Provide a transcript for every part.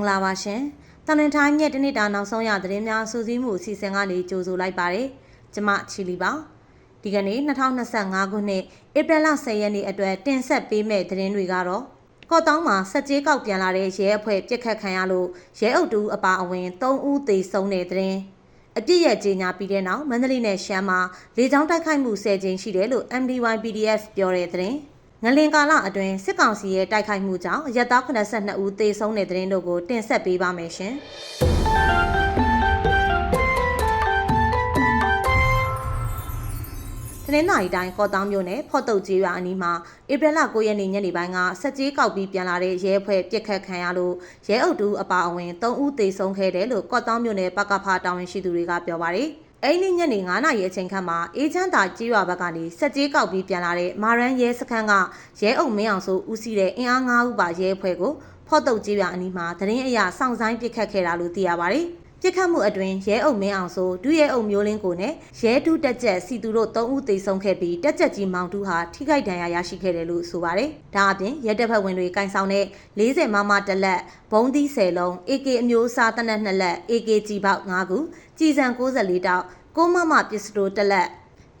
င်္ဂလာပါရှင်။တန်လန်တိုင်းရဲ့တနေ့တာနောက်ဆုံးရသတင်းများစူးစီးမှုအစီအစဉ်ကနေကြိုဆိုလိုက်ပါတယ်။ကျွန်မချီလီပါ။ဒီကနေ့2025ခုနှစ်ဧပြီလ10ရက်နေ့အတွက်တင်ဆက်ပေးမယ့်သတင်းတွေကတော့ကော့တောင်းမှာစက်ကြေးကောက်ပြန်လာတဲ့ရဲအဖွဲ့ပြစ်ခတ်ခံရလို့ရဲအုပ်တူအပါအဝင်3ဦးသေဆုံးတဲ့သတင်းအပြစ်ရဲ့ကြေညာပြီးတဲ့နောက်မန္တလေးနဲ့ရှမ်းမှာလေကြောင်းတိုက်ခိုက်မှု10ကြိမ်ရှိတယ်လို့ MDY PDF ပြောတဲ့သတင်း ငလင်ကာလအတွင်းစစ်ကောင်စီရဲ့တိုက်ခိုက်မှုကြောင့်ရက်သား82ဦးသေဆုံးတဲ့သတင်းတို့ကိုတင်ဆက်ပေးပါမယ်ရှင်။သတင်းနာရီတိုင်းကော့တောင်းမြို့နယ်ဖော့တုတ်ကြီးရွာအနီးမှာဧပြီလ9ရက်နေ့ညနေပိုင်းကစက်ကြီးကောက်ပြီးပြန်လာတဲ့ရဲအဖွဲ့ပြစ်ခတ်ခံရလို့ရဲအုပ်တူအပါအဝင်3ဦးသေဆုံးခဲ့တယ်လို့ကော့တောင်းမြို့နယ်ပကဖာတာဝန်ရှိသူတွေကပြောပါတယ်။ အဲ့ဒီညနေ9နာရီအချိန်ခန့်မှာအေးချမ်းသာကြီးရွာဘက်ကနေစက်ကြီးကောက်ပြီးပြန်လာတဲ့မာရန်ရဲစခန်းကရဲအုပ်မင်းအောင်ဆိုဦးစီးတဲ့အင်အား9ဦးပါရဲအဖွဲ့ကိုဖော့တုတ်ကြီးရွာအနီးမှာသတင်းအရစောင့်ဆိုင်ပစ်ခတ်ခဲ့တာလို့သိရပါတယ်။ ပြစ်ခတ်မှုအတွင်းရဲအုပ်မင်းအောင်ဆိုဒုရဲအုပ်မျိုးလင်းကိုနဲ့ရဲတူးတက်ကြက်စီသူတို့၃ဦးသေဆုံးခဲ့ပြီးတက်ကြက်ကြီးမောင်တူဟာထိခိုက်ဒဏ်ရာရရှိခဲ့တယ်လို့ဆိုပါတယ်။ဒါအပြင်ရဲတပ်ဖွဲ့ဝင်တွေကင်ဆောင်တဲ့40မမတလက်ဘုံသီး10လုံး AK အမျိုးအစားတနက်2လက် AK ကြီးပေါက်5ခုကြည်စံ64တောက်6မမပစ္စတိုတလက်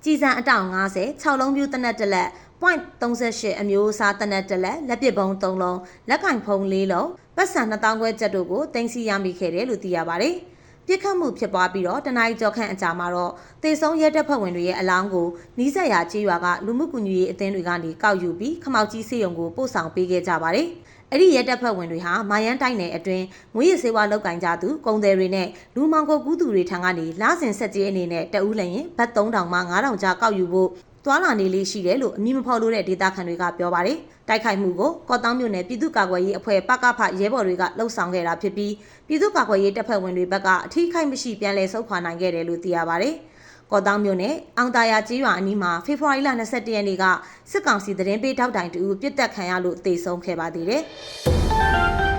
ကြည်စံအတောင်90 6လုံးပြူတနက်တလက် point 38 အမျိုးအစားတနက်တလက်လက်ပစ်ဘုံ3လုံးလက်ကင်ဖုံ4လုံးပတ်စံ2000ခွဲကျပ်တို့ကိုတင်စီရမိခဲ့တယ်လို့သိရပါတယ်။ပြစ်ခတ်မှုဖြစ်ပွားပြီးတော့တနင်္လာကြော်ခန့်အကြာမှာတော့တေဆုံးရဲတပ်ဖွဲ့ဝင်တွေရဲ့အလောင်းကိုနီးစပ်ရာကြေးရွာကလူမှုကူညီရေးအသင်းတွေကနေကောက်ယူပြီးခမောက်ကြီးစေယုံကိုပို့ဆောင်ပေးခဲ့ကြပါတယ်။အဲ့ဒီရဲတပ်ဖွဲ့ဝင်တွေဟာမာယန်တိုက်နယ်အတွင်းငွေရစေဝါလောက်ကင်ကြသူကုန်သည်တွေနဲ့လူမောင်ကိုကူးသူတွေထံကနေလာစဉ်ဆက်ကြီးအနေနဲ့တအူးလျင်ဘတ်3000မှ9000ကျားကောက်ယူဖို့ သွားလာနေလေးရှိတယ်လို့အမည်မဖော်လို့တဲ့ဒေတာခန်တွေကပြောပါတယ်။တိုက်ခိုက်မှုကိုကော့တောင်းမြို့နယ်ပြည်သူ့ကာကွယ်ရေးအဖွဲ့ပကဖရဲဘော်တွေကလှုပ်ဆောင်ခဲ့တာဖြစ်ပြီးပြည်သူ့ကာကွယ်ရေးတပ်ဖွဲ့ဝင်တွေဘက်ကအထီးခိုက်မရှိပြန်လည်ဆုတ်ခွာနိုင်ခဲ့တယ်လို့သိရပါတယ်။ကော့တောင်းမြို့နယ်အောင်တာယာကြီးရွာအနီးမှာဖေဖော်ဝါရီလ22ရက်နေ့ကစစ်ကောင်စီသတင်းပေးထောက်တိုင်တူပြစ်တက်ခံရလို့တေဆုံးခဲ့ပါသေးတယ်။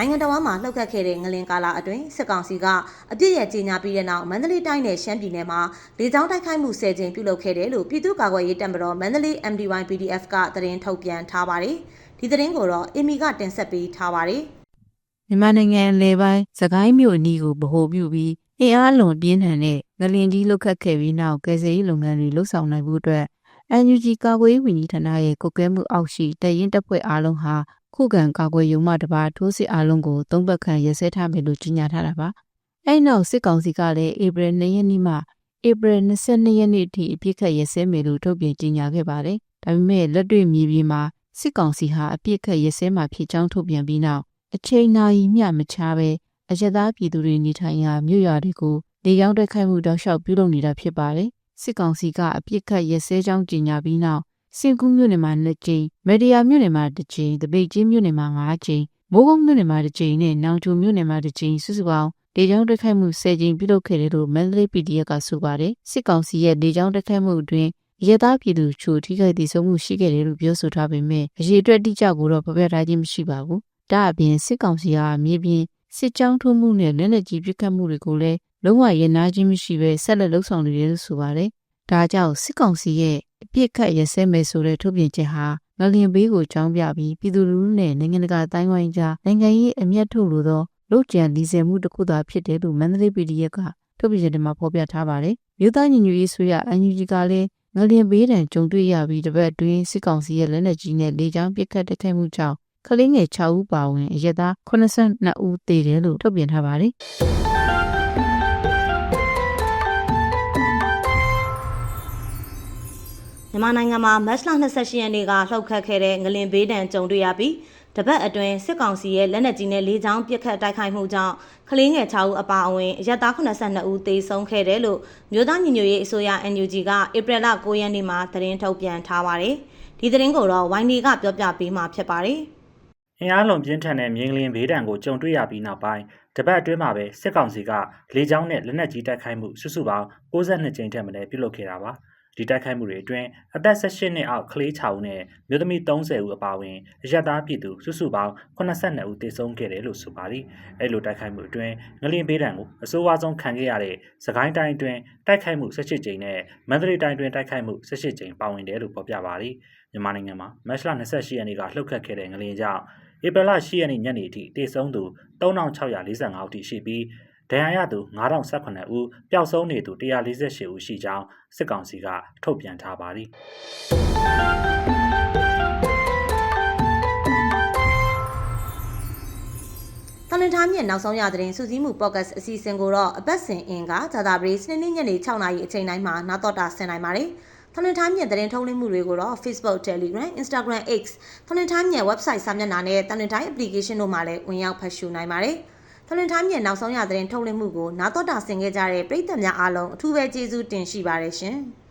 နိုင်ငံတော်မှာလှုပ်ခတ်ခဲ့တဲ့ငလင်ကာလာအတွင်းစစ်ကောင်စီကအပြစ်ရကြေညာပြီးတဲ့နောက်မန္တလေးတိုင်းနဲ့ရှမ်းပြည်နယ်မှာလေကြောင်းတိုက်ခိုက်မှု10ကြိမ်ပြုလုပ်ခဲ့တယ်လို့ပြည်သူ့ကာကွယ်ရေးတပ်မတော်မန္တလေး MDY PDF ကသတင်းထုတ်ပြန်ထားပါတယ်။ဒီသတင်းကိုတော့အီမီကတင်ဆက်ပေးထားပါတယ်။မြန်မာနိုင်ငံအလဲပိုင်းစကိုင်းမြို့အနီးကိုဗဟိုပြုပြီးအင်အားလွန်ပြင်းထန်တဲ့ငလင်ကြီးလုတ်ခတ်ခဲ့ပြီးနောက်ကယ်ဆယ်ရေးလုပ်ငန်းတွေလှုပ်ဆောင်နိုင်မှုအတွက် NUG ကာကွယ်ရေးဝန်ကြီးဌာနရဲ့ကုတ်ကဲမှုအောက်ရှိတရင်တပ်ဖွဲ့အားလုံးဟာ ခုခံကာကွယ်ရုံမှတပါထိုးစစ်အားလုံးကိုသုံးပတ်ခန့်ရစဲထားမယ်လို့ကြေညာထားတာပါ။အဲဒီနောက်စစ်ကောင်စီကလည်းဧပြီ2ရက်နေ့မှဧပြီ22ရက်နေ့အထိအပြစ်ခတ်ရစဲမယ်လို့ထုတ်ပြန်ကြေညာခဲ့ပါတယ်။ဒါပေမဲ့လက်တွေ့မြေပြင်မှာစစ်ကောင်စီဟာအပြစ်ခတ်ရစဲမှာဖြစ်ကြောင်းထုတ်ပြန်ပြီးနောက်အချိန်နာရီမျှမချပဲအရသာပြည်သူတွေနေထိုင်ရာမြို့ရွာတွေကိုလေကြောင်းတိုက်ခိုက်မှုတောက်လျှောက်ပြုလုပ်နေတာဖြစ်ပါတယ်။စစ်ကောင်စီကအပြစ်ခတ်ရစဲကြောင်းကြေညာပြီးနောက် စင်ကူးမြို့နယ်မှာ2ကြိမ်၊မက်ဒီယာမြို့နယ်မှာ2ကြိမ်၊တပိတ်ချင်းမြို့နယ်မှာ5ကြိမ်၊မိုးကုတ်မြို့နယ်မှာ2ကြိမ်နဲ့နောင်ချိုမြို့နယ်မှာ2ကြိမ်စုစုပေါင်းလေကြောင်းတိုက်ခိုက်မှု10ကြိမ်ပြုလုပ်ခဲ့တယ်လို့မန္တလေး PDF ကဆိုပါတယ်။စစ်ကောင်စီရဲ့လေကြောင်းတိုက်ခိုက်မှုအတွင်းရဲသားပြည်သူချိုထိခိုက်ဒေဆုံးမှုရှိခဲ့တယ်လို့ပြောဆိုထားပေမဲ့အရေးအတွက်တိကျကိုတော့ဖော်ပြထားခြင်းမရှိပါဘူး။ဒါအပြင်စစ်ကောင်စီဟာမြေပြင်စစ်ကြောင်းထိုးမှုနဲ့လက်နက်ကြီးပစ်ခတ်မှုတွေကိုလည်းလုံးဝရည်နာခြင်းမရှိဘဲဆက်လက်လှုပ်ဆောင်နေတယ်လို့ဆိုပါတယ်။ ဒါကြောင့်စစ်ကောင်စီရဲ့အပြစ်ခတ်ရစဲမယ်ဆိုတဲ့ထုတ်ပြန်ချက်ဟာငလျင်ဘေးကိုကြောင်းပြပြီးပြည်သူလူထုနဲ့နိုင်ငံတကာအတိုင်းဝိုင်းကြားနိုင်ငံရေးအမျက်ထုတ်လို့သောလုတ်ကြံလီဆယ်မှုတစ်ခုသာဖြစ်တယ်လို့မန္တလေး PDF ကထုတ်ပြန်ချက်ထဲမှာဖော်ပြထားပါတယ်။မြို့သားညီညွတ်ရေးဆွေးရ UNG ကလည်းငလျင်ဘေးတံကြုံတွေ့ရပြီးတပတ်အတွင်းစစ်ကောင်စီရဲ့လက်နက်ကြီးနဲ့လေကြောင်းပစ်ခတ်တိုက်ခိုက်မှုကြောင့်ကလေးငယ်6ဦးပါဝင်အရက်သား82ဦးသေတယ်လို့ထုတ်ပြန်ထားပါတယ်။ မြန်မာနိုင်ငံမှာမတ်လ28ရက်နေ့ကလှုပ်ခတ်ခဲ့တဲ့ငလင်ဘေးဒဏ်ကြုံတွေ့ရပြီးတပတ်အတွင်းစစ်ကောင်စီရဲ့လက်နက်ကြီးနဲ့လေကြောင်းပစ်ခတ်တိုက်ခိုက်မှုကြောင့်ကလေးငယ်6ဦးအပါအဝင်အရက်သား82ဦးသေဆုံးခဲ့တယ်လို့မြို့သားညီညွတ်ရေးအစိုးရ NUG ကဧပြီလ9ရက်နေ့မှာသတင်းထုတ်ပြန်ထားပါတယ်။ဒီသတင်းကိုတော့ YND ကပြောပြပေးမှာဖြစ်ပါတယ်။အင်အားလွန်ပြင်းထန်တဲ့မြင်းကလင်းဘေးဒဏ်ကိုကြုံတွေ့ရပြီးနောက်ပိုင်းတပတ်အတွင်းမှာပဲစစ်ကောင်စီကလေကြောင်းနဲ့လက်နက်ကြီးတိုက်ခိုက်မှုစုစုပေါင်း62ကြိမ်ထက်မနည်းပြုလုပ်ခဲ့တာပါ ဒီတိုက်ခိုက်မှုတွေအတွင်းအသက်18နှစ်အောက်ကလေး6ဦးနဲ့မြို့သမီး30ဦးအပါအဝင်အရက်သားပြည်သူစုစုပေါင်း82ဦးသေဆုံးခဲ့တယ်လို့ဆိုပါတယ်။အဲလိုတိုက်ခိုက်မှုအတွင်းငလင်ဘေးဒဏ်ကိုအဆိုးအဝါဆုံးခံခဲ့ရတဲ့စကိုင်းတိုင်းအတွင်းတိုက်ခိုက်မှု18ကြိမ်နဲ့မန္တလေးတိုင်းအတွင်းတိုက်ခိုက်မှု18ကြိမ်ပါဝင်တယ်လို့ဖော်ပြပါတယ်။မြန်မာနိုင်ငံမှာမတ်လ28ရက်နေ့ကလှုပ်ခတ်ခဲ့တဲ့ငလင်ကြောင့်ဧပြီလ10ရက်နေ့ညနေအထိတေဆုံးသူ3645ဦးထိရှိပြီး ဒဏ်ရာရသူ9018ဦးပျောက်ဆုံးနေသူ148ဦးရှိကြောင်းစစ်ကောင်စီကထုတ်ပြန်ထားပါသည်တနင်္လာနေ့နောက်ဆုံးရသတင်းစူးစီးမှု podcast အစီအစဉ်ကိုတော့အပတ်စဉ်အင်ကဇာတာပရိစနေနေ့ညနေ6နာရီအချိန်တိုင်းမှာနားတော်တာဆင်နိုင်ပါတယ်။တနင်္လာနေ့သတင်းထုတ်လွှင့်မှုတွေကိုတော့ Facebook, Telegram, Instagram, X တနင်္လာနေ့ website စာမျက်နှာနဲ့တနင်္လာ application တို့မှာလည်းဝင်ရောက်ဖတ်ရှုနိုင်ပါတယ်။ တနင်္လာနေ့နောက်ဆုံးရသတင်းထုတ်လွှင့်မှုကိုနားတော်တာဆင်ခဲ့ကြတဲ့ပရိသတ်များအားလုံးအထူးပဲကျေးဇူးတင်ရှိပါတယ်ရှင်။